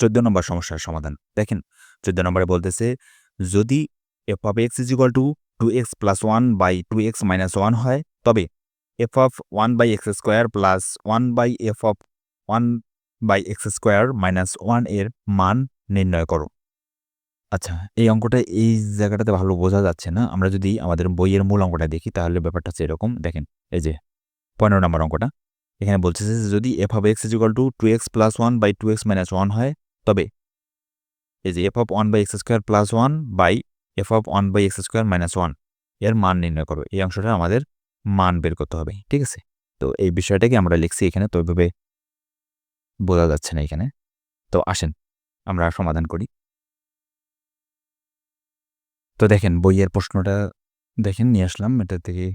চোদ্দ নম্বর সমস্যার সমাধান। দেখেন, চোদ্দ নম্বরে বলতেছে, যদি f of x is equal to two x plus one by two x minus one হয়, তবে f of one by x square plus one by f of one by x square minus ওয়ানের মান নির্ণয় করো। আচ্ছা এই অঙ্কটা এই জায়গাটাতে ভালো বোঝা যাচ্ছে না। আমরা যদি আমাদের বইয়ের মূল অঙ্কটা দেখি, তাহলে ব্যাপারটা হচ্ছে এরকম। দেখেন, এই যে পনেরো নম্বর অঙ্কটা, এখানে বলতেছে যে যদি f of x is equal to two x plus one by two x minus one হয় তবে এই যে f of one by x square plus one by f of one by x square minus ওয়ানের মান নির্ণয় করো এই অংশটা আমাদের মান বের করতে হবে, ঠিক আছে? তো এই বিষয়টাকে আমরা লিখছি এখানে, তো ওইভাবে বোঝা যাচ্ছে না এখানে। তো আসেন, আমরা সমাধান করি। তো দেখেন, বইয়ের প্রশ্নটা দেখেন, নিয়ে আসলাম। এটা থেকে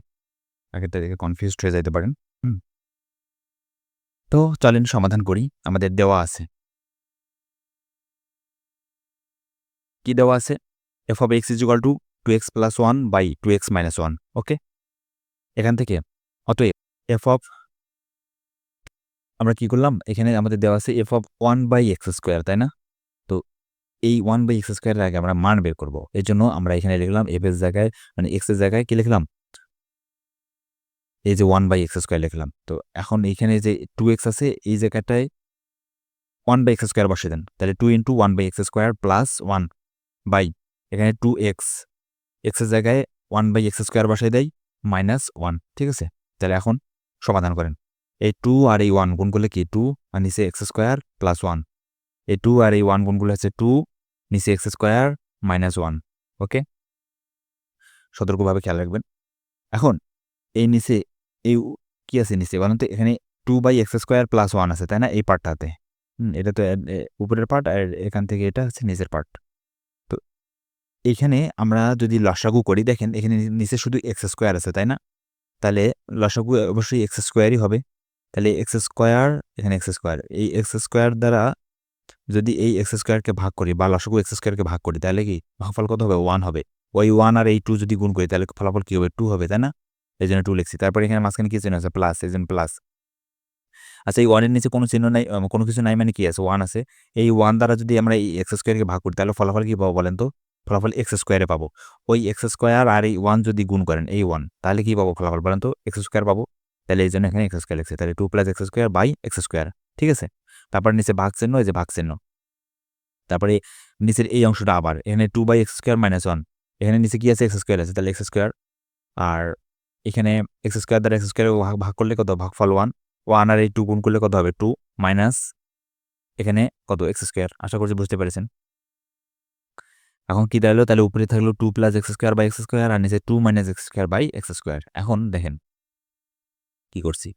আগেরটা থেকে কনফিউজড হয়ে যাইতে পারেন। তো চলেন, সমাধান করি। আমাদের দেওয়া আছে। কি দেওয়া আছে? F of x is equal to two x plus one by two x minus one okay এখান থেকে, অতএব এফ অফ আমরা কি করলাম? এখানে আমাদের দেওয়া আছে f of one by x square তাই না? তো এই ওয়ান বাই এক্স স্কোয়ারের আগে আমরা মান বের করব। এর জন্য আমরা এখানে লিখলাম এফ এর জায়গায় মানে এক্সের জায়গায় কি লিখলাম? এই যে ওয়ান বাই এক্স স্কোয়ার লিখলাম। তো এখন এইখানে যে টু এক্স আছে, এই জায়গাটায় ওয়ান বাই এক্স স্কোয়ার বসে দেন। তাহলে two into one by x square plus one by. এখানে টু এক্স এক্সের জায়গায় ওয়ান বাই এক্স স্কোয়ার বসাই দেয় মাইনাস ওয়ান ঠিক আছে? তাহলে এখন সমাধান করেন। এই টু আর এই ওয়ান গুণ করলে কি? টু আর নিচে এক্স স্কোয়ার প্লাস ওয়ান এই টু আর এই ওয়ান গুণ করলে হচ্ছে টু নিচে x square minus one okay সতর্কভাবে খেয়াল রাখবেন। এখন এই নিচে এই কি আছে নিচে? বলেন তো এখানে two by x square plus one আছে তাই না? এই পার্টটাতে হুম, এটা তো উপরের পার্ট আর এখান থেকে এটা হচ্ছে নিচের পার্ট এখানে আমরা যদি লসাগু করি, দেখেন এখানে নিচে শুধু এক্স স্কোয়ার আছে, তাই না? তাহলে লসাগু অবশ্যই এক্স স্কোয়ারই হবে। তাহলে এক্স স্কোয়ার এখানে এক্স স্কোয়ার এই এক্স স্কোয়ার দ্বারা যদি এই এক্স স্কোয়ারকে ভাগ করি বা লসাগু এক্স স্কোয়ারকে ভাগ করি, তাহলে কি ভাগফল কত হবে? ওয়ান হবে। ওই ওয়ান আর এই টু যদি গুণ করি, তাহলে ফলাফল কি হবে? টু হবে, তাই না? এই জন্য টু লিখছি। তারপরে এখানে মাঝখানে কি চিহ্ন আছে? প্লাস এই জন্য প্লাস আচ্ছা এই ওয়ানের নিচে কোনো চিহ্ন নাই কোনো কিছু নাই মানে কি আছে? ওয়ান আছে। এই ওয়ান দ্বারা যদি আমরা এই এক্স স্কোয়ারকে ভাগ করি, তাহলে ফলাফল কি পাবো বলেন তো? ফলাফল এক্স স্কোয়ারে পাবো। ওই এক্স স্কোয়ার আর এই ওয়ান যদি গুণ করেন, এই ওয়ান তাহলে কি পাবো ফলাফল বলেন তো? এক্স স্কোয়ার পাবো। তাহলে এই জন্য এখানে এক্স স্কোয়ার লিখছে। তাহলে two plus x square by x square ঠিক আছে? তারপর নিচে ভাগ চিহ্ন, এই যে ভাগ চিহ্ন। তারপরে নিচের এই অংশটা আবার, এখানে two by x square minus one এখানে নিচে কি আছে? এক্স স্কোয়ার আছে, তাহলে এক্স স্কোয়ার আর এখানে এক্স স্কোয়ার দ্বারা এক্স স্কোয়ার ভাগ ভাগ করলে কত ভাগফল ওয়ান ওয়ান আর এই টু গুণ করলে কত হবে? টু মাইনাস এখানে কত? এক্স স্কোয়ার আশা করছি বুঝতে পেরেছেন। এখন কি দাঁড়াল? তাহলে উপরে থাকল two plus x square by x square আর নিচে two minus x square by x square এখন দেখেন কি করছি।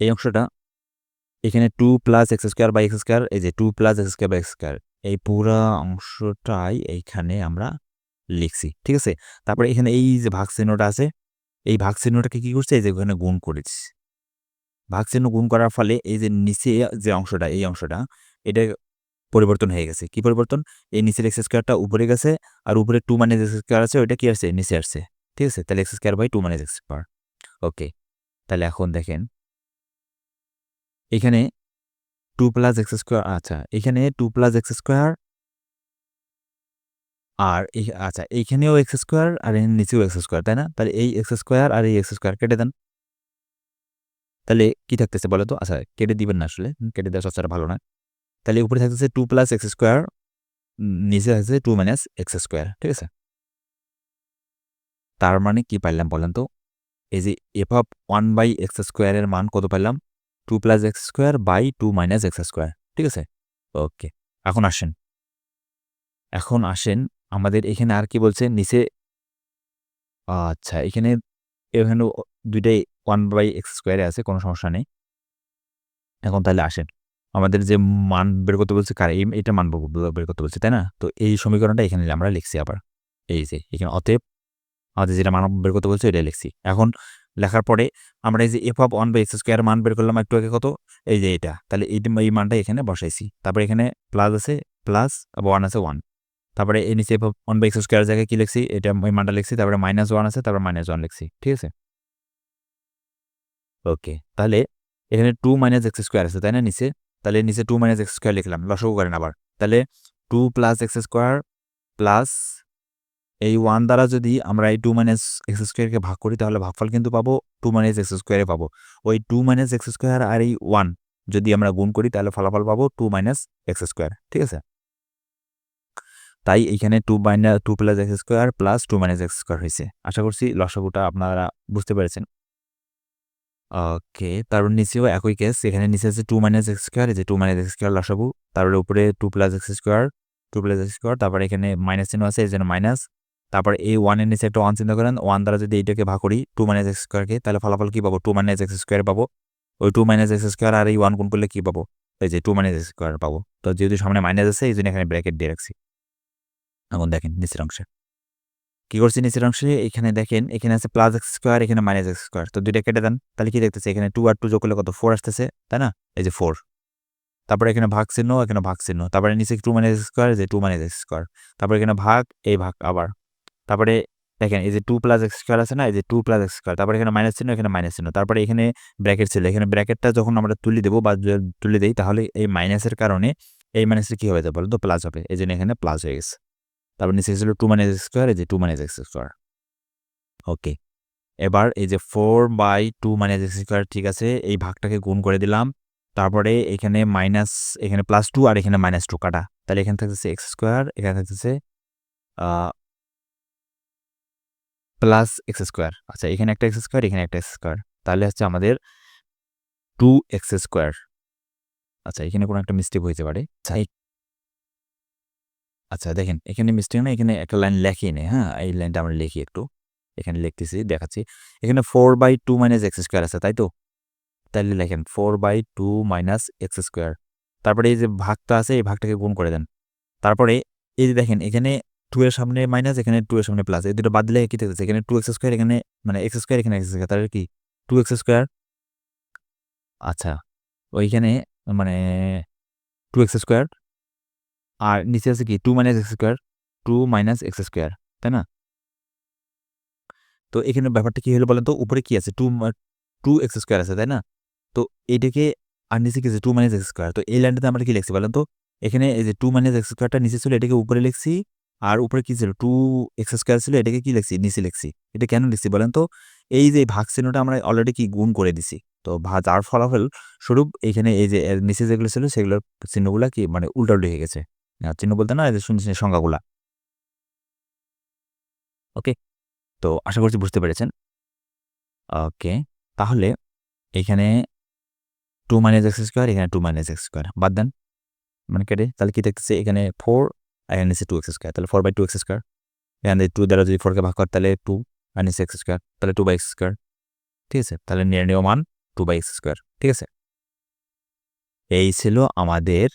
এই অংশটা এখানে two plus x square by x square এই যে two plus x square by x square এই পুরা অংশটাই এইখানে আমরা লিখছি, ঠিক আছে? তারপরে এখানে এই যে ভাগ চিহ্নটা আছে, এই ভাগ চিহ্নটাকে কি করছে? এই যে ওখানে গুণ করেছি। ভাগ চিহ্ন গুণ করার ফলে এই যে নিচে যে অংশটা, এই অংশটা, এটা পরিবর্তন হয়ে গেছে। কি পরিবর্তন? এই নিচের এক্স স্কোয়ারটা উপরে গেছে আর উপরে টু মাইনাস এক্স স্কোয়ার আছে, ওইটা কি আসছে? নিচে আসছে। ঠিক আছে? তাহলে x square by two minus x square okay তাহলে এখন দেখেন। এখানে টু প্লাস এক্স স্কোয়ার আচ্ছা এখানে টু প্লাস এক্স স্কোয়ার আর আচ্ছা এইখানেও এক্স স্কোয়ার আর নিচেও এক্স স্কোয়ার তাই না? তাহলে এই এক্স স্কোয়ার আর এই এক্স স্কোয়ার কেটে দেন। তাহলে কি থাকতেছে বলো তো আচ্ছা কেটে দিবেন না আসলে, কেটে দেওয়া সবচেয়ে ভালো না। তাহলে উপরে থাকতেছে টু প্লাস এক্স স্কোয়ার নিচে থাকতেছে টু মাইনাস এক্স স্কোয়ার ঠিক আছে? তার মানে কি পাইলাম বলেন তো? এই যে f of one by x স্কোয়ারের মান কত পাইলাম? Two plus x square by two minus x square ঠিক আছে? ওকে এখন আসেন। এখন আসেন, আমাদের এখানে আর কি বলছে? নিচে আচ্ছা এখানে এখানে দুইটাই ওয়ান বাই এক্স স্কোয়ারে আছে, কোনো সমস্যা নেই। এখন তাহলে আসেন। আমাদের যে মান বের করতে বলছে, কার? এই- এটা মান বের করতে বলছে, তাই না? তো এই সমীকরণটা এখানে আমরা লিখছি আবার। এই যে, এখানে অতএব আমাদের যেটা মান বের করতে বলছে এটা লিখছি। এখন লেখার পরে আমরা এই যে f of one by x square মান বের করলাম একটু আগে কত? এই যে এটা। তাহলে এই এই মানটা এখানে বসাইছি। তারপরে এখানে প্লাস আছে প্লাস ওয়ান আছে ওয়ান তারপরে এই নিচে f of one by x square জায়গায় কি লিখছি? এটা ওই মানটা লিখছি, তারপরে মাইনাস ওয়ান আছে, তারপরে মাইনাস ওয়ান লিখছি, ঠিক আছে? ওকে তাহলে এখানে টু মাইনাস এক্স স্কোয়ার আছে, তাই না? নিচে। তাহলে নিচে টু মাইনাস এক্স স্কোয়ার লিখলাম লসগু করেন আবার। তাহলে two plus x square plus এই ওয়ান দ্বারা যদি আমরা এই টু মাইনাস এক্স স্কোয়ারকে ভাগ করি, তাহলে ভাগফল কিন্তু পাবো টু মাইনাস এক্স স্কোয়ারে পাবো। ওই টু মাইনাস এক্স স্কোয়ার আর এই ওয়ান যদি আমরা গুণ করি, তাহলে ফলাফল পাবো টু মাইনাস এক্স স্কোয়ার ঠিক আছে? তাই এখানে two minus two plus x square plus two minus x square হয়েছে। আশা করছি লসাগুটা আপনারা বুঝতে পেরেছেন। ওকে, তারপর নিচেও একই কেস এখানে নিচে আছে টু মাইনাস এক্স স্কোয়ার এই যে টু মাইনাস এক্স স্কোয়ার লসাগু তারপরে উপরে two plus x square two plus x square তারপরে এখানে মাইনাস চিহ্ন আছে, এই জন্য মাইনাস তারপর এই ওয়ানের নিচে একটা ওয়ান চিন্তা করেন ওয়ান দ্বারা যদি এইটাকে ভাগ করি টু মাইনাস এক্স স্কোয়ারকে তাহলে ফলাফল কী পাবো? টু মাইনাস এক্স স্কোয়ার পাবো। ওই টু মাইনাস এক্স স্কোয়ার আর এই ওয়ান গুণ করলে কী পাবো? এই যে টু মাইনাস এক্স স্কোয়ার পাবো। তো যেহেতু সামনে মাইনাস আছে, এই জন্য এখানে ব্র্যাকেট দিয়ে রাখছি। এখন দেখেন, নিচের অংশে। কী করছি নিচের অংশে? এখানে দেখেন, এখানে আছে প্লাস এক্স স্কোয়ার এখানে মাইনাস এক্স স্কোয়ার তো দুইটা কেটে দেন, তাহলে কি দেখতেছে? এখানে টু আর টু যোগ করলে কত? ফোর আসতেছে, তাই না? এই যে ফোর তারপরে এখানে ভাগ চিহ্ন, এখানে ভাগ চিহ্ন। তারপরে নিচে টু মাইনাস এক্স স্কোয়ার যে টু মাইনাস এক্স স্কোয়ার তারপরে এখানে ভাগ, এই ভাগ আবার। তারপরে দেখেন, এই যে টু প্লাস এক্স স্কোয়ার আছে না? এই যে টু প্লাস এক্স স্কোয়ার তারপরে এখানে মাইনাস চিহ্ন, এখানে মাইনাস চিহ্ন। তারপরে এখানে ব্র্যাকেট ছিল। এখানে ব্র্যাকেটটা যখন আমরা তুলে দেবো বা তুলে দিই, তাহলে এই মাইনাসের কারণে এই মাইনাসের কী হবে? বলো তো প্লাস হবে। এই জন্য এখানে প্লাস হয়ে গেছে। তারপর নিচে ছিল টু মাইনাস এক্স স্কোয়ার এই যে two minus x square okay এবার এই যে four by two minus x square ঠিক আছে, এই ভাগটাকে গুণ করে দিলাম। তারপরে এখানে মাইনাস এখানে প্লাস টু আর এখানে মাইনাস টু কাটা। তাহলে এখানে থাকতেছে এক্স স্কোয়ার এখানে থাকতেছে প্লাস এক্স স্কোয়ার আচ্ছা এখানে একটা এক্স স্কোয়ার এখানে একটা এক্স স্কোয়ার তাহলে হচ্ছে আমাদের টু এক্স স্কোয়ার আচ্ছা এখানে কোনো একটা মিস্টেক হইতে পারে। আচ্ছা দেখেন, এখানে মিস্টেক না এখানে একটা লাইন লেখি নেই হ্যাঁ? এই লাইনটা আমরা লিখি একটু। এখানে লিখতেছি, দেখাচ্ছি। এখানে four by two minus x square আছে, তাই তো? তাহলে লেখেন four by two minus x square তারপরে এই যে ভাগটা আছে, এই ভাগটাকে গুণ করে দেন। তারপরে এই যে দেখেন, এখানে টু এর সামনে মাইনাস এখানে টু এর সামনে প্লাস এই দুটো বাদ দিলে কি থাকতেছে? এখানে টু এক্স স্কোয়ার এখানে মানে এক্স স্কোয়ার এখানে এক্স স্কোয়ার তাহলে কি? টু এক্স স্কোয়ার আচ্ছা ওইখানে মানে টু এক্স স্কোয়ার আর নিচে আছে কি? Two minus x square two minus x square তাই না? তো এখানে ব্যাপারটা কি হলো বলেন তো? উপরে কি আছে? টু টু এক্স স্কোয়ার আছে, তাই না? তো এইটাকে আর নিচে কি আছে? টু মাইনাস এক্স স্কোয়ার তো এই লাইনটাতে আমরা কি লিখছি বলেন তো? এখানে এই যে টু মাইনাস এক্স স্কোয়ারটা নিচে ছিল, এটাকে উপরে লিখছি, আর উপরে কি ছিল? টু এক্স স্কোয়ার ছিল, এটাকে কি লিখছি? নিচে লিখছি, এটা কেন লিখছি বলেন তো? এই যে ভাগ চিহ্নটা আমরা অলরেডি কি গুণ করে দিছি, তো যার ফলাফল স্বরূপ এখানে এই যে নিচে যেগুলো ছিল, সেগুলোর চিহ্নগুলো কি মানে উল্টা উল্টো হয়ে গেছে। চিহ্ন বলতে না যে শুনছি সংখ্যাগুলা। ওকে তো আশা করছি বুঝতে পেরেছেন। ওকে তাহলে এখানে টু মাইনাস এক্স স্কোয়ার এখানে টু মাইনাস এক্স স্কোয়ার বাদ দেন। মানে কেটে, তাহলে কি দেখতেছে, এখানে ফোর এখানে নিচে টু এক্স স্কোয়ার তাহলে four by two x square এখানে টু দ্বারা যদি ফোরকে ভাগ করে, তাহলে টু নিচে এক্স স্কোয়ার তাহলে টু বাই এক্স স্কোয়ার ঠিক আছে? তাহলে নির্ণয় মান টু বাই এক্স স্কোয়ার ঠিক আছে? এই ছিল আমাদের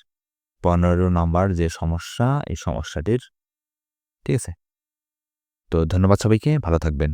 পনেরো নম্বর যে সমস্যা এই সমস্যাটির ঠিক আছে? তো ধন্যবাদ সবাইকে ভালো থাকবেন।